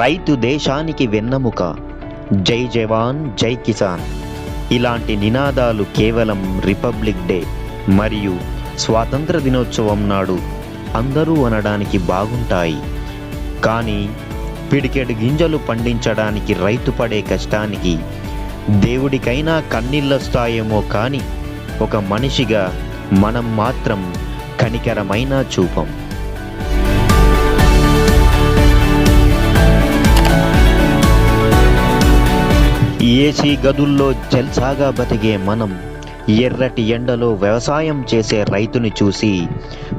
రైతు దేశానికి వెన్నెముక. జై జవాన్ జై కిసాన్. ఇలాంటి నినాదాలు కేవలం రిపబ్లిక్ డే మరియు స్వాతంత్ర దినోత్సవం నాడు అందరూ అనడానికి బాగుంటాయి. కానీ పిడికెడు గింజలు పండించడానికి రైతు పడే కష్టానికి దేవుడికైనా కన్నీళ్ళొస్తాయేమో కానీ ఒక మనిషిగా మనం మాత్రం కనికరమైన చూపం. ఏసీ గదుల్లో జల్సాగా బతికే మనం ఎర్రటి ఎండలో వ్యవసాయం చేసే రైతుని చూసి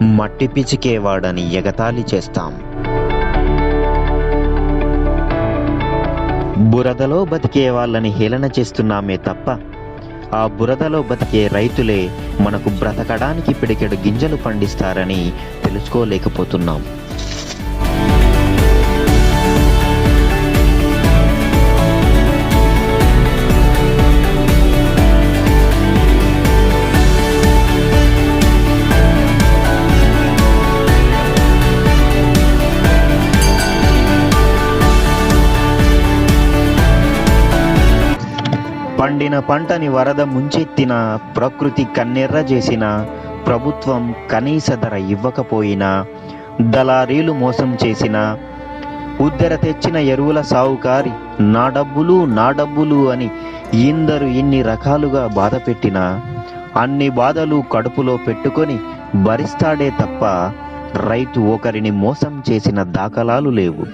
మట్టి పిచికేవాడని ఎగతాళి చేస్తాం. బురదలో బతికే వాళ్ళని హేళన చేస్తున్నామే తప్ప ఆ బురదలో బతికే రైతులే మనకు బ్రతకడానికి పిడికెడు గింజలు పండిస్తారని తెలుసుకోలేకపోతున్నాం. పండిన పంటని వరద ముంచెత్తిన ప్రకృతి కన్నెర్ర చేసిన ప్రభుత్వం కనీస ధర ఇవ్వకపోయినా దళారీలు మోసం చేసిన ఉద్దెర తెచ్చిన ఎరువుల సావుకారి నా డబ్బులు నా డబ్బులు అని ఇందరు ఇన్ని రకాలుగా బాధ పెట్టినా అన్ని బాధలు కడుపులో పెట్టుకొని భరిస్తాడే తప్ప రైతు ఒకరిని మోసం చేసిన దాఖలాలు లేవు.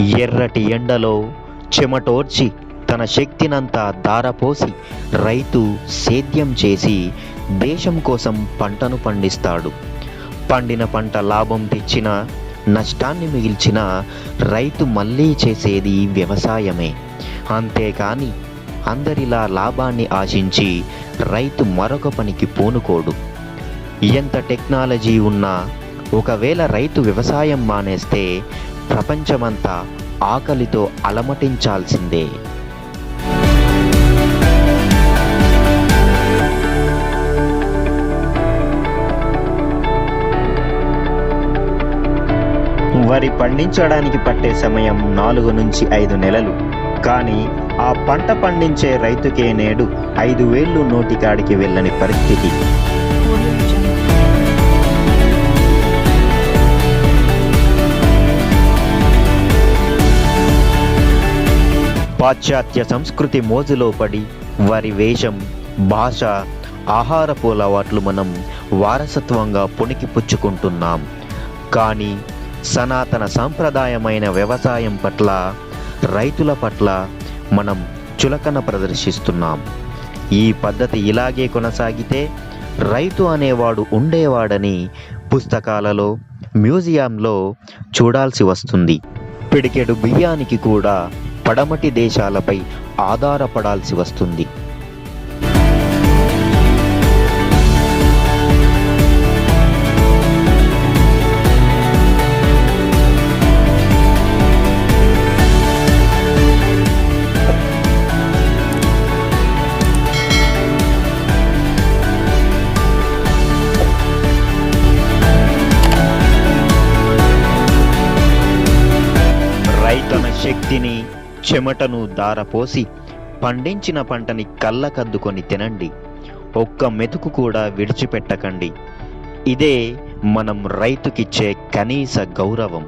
ఎర్రటి ఎండలో చెమటోర్చి తన శక్తినంతా దారపోసి రైతు సేద్యం చేసి దేశం కోసం పంటను పండిస్తాడు. పండిన పంట లాభం తెచ్చిన నష్టాన్ని మిగిల్చిన రైతు మళ్ళీ చేసేది వ్యవసాయమే. అంతేకాని అందరిలా లాభాన్ని ఆశించి రైతు మరొక పనికి పూనుకోడు. ఎంత టెక్నాలజీ ఉన్నా ఒకవేళ రైతు వ్యవసాయం మానేస్తే ప్రపంచమంతా ఆకలితో అలమటించాల్సిందే. వరి పండించడానికి పట్టే సమయం నాలుగు నుంచి ఐదు నెలలు. కానీ ఆ పంట పండించే రైతుకే నేడు ఐదు వేళ్ళు నోటికాడికి వెళ్ళని పరిస్థితి. పాశ్చాత్య సంస్కృతి మోజులో పడి వారి వేషం భాష ఆహారపు అలవాట్లు మనం వారసత్వంగా పుణికి పుచ్చుకుంటున్నాం కానీ సనాతన సాంప్రదాయమైన వ్యవసాయం పట్ల రైతుల పట్ల మనం చులకన ప్రదర్శిస్తున్నాం. ఈ పద్ధతి ఇలాగే కొనసాగితే రైతు అనేవాడు ఉండేవాడని పుస్తకాలలో మ్యూజియంలో చూడాల్సి వస్తుంది. పిడికెడు బియ్యానికి కూడా పడమటి దేశాలపై ఆధారపడాల్సి వస్తుంది. శక్తిని చెమటను దారపోసి పండించిన పంటని కళ్ళకద్దుకొని తినండి. ఒక్క మెతుకు కూడా విడిచిపెట్టకండి. ఇదే మనం రైతుకిచ్చే కనీస గౌరవం.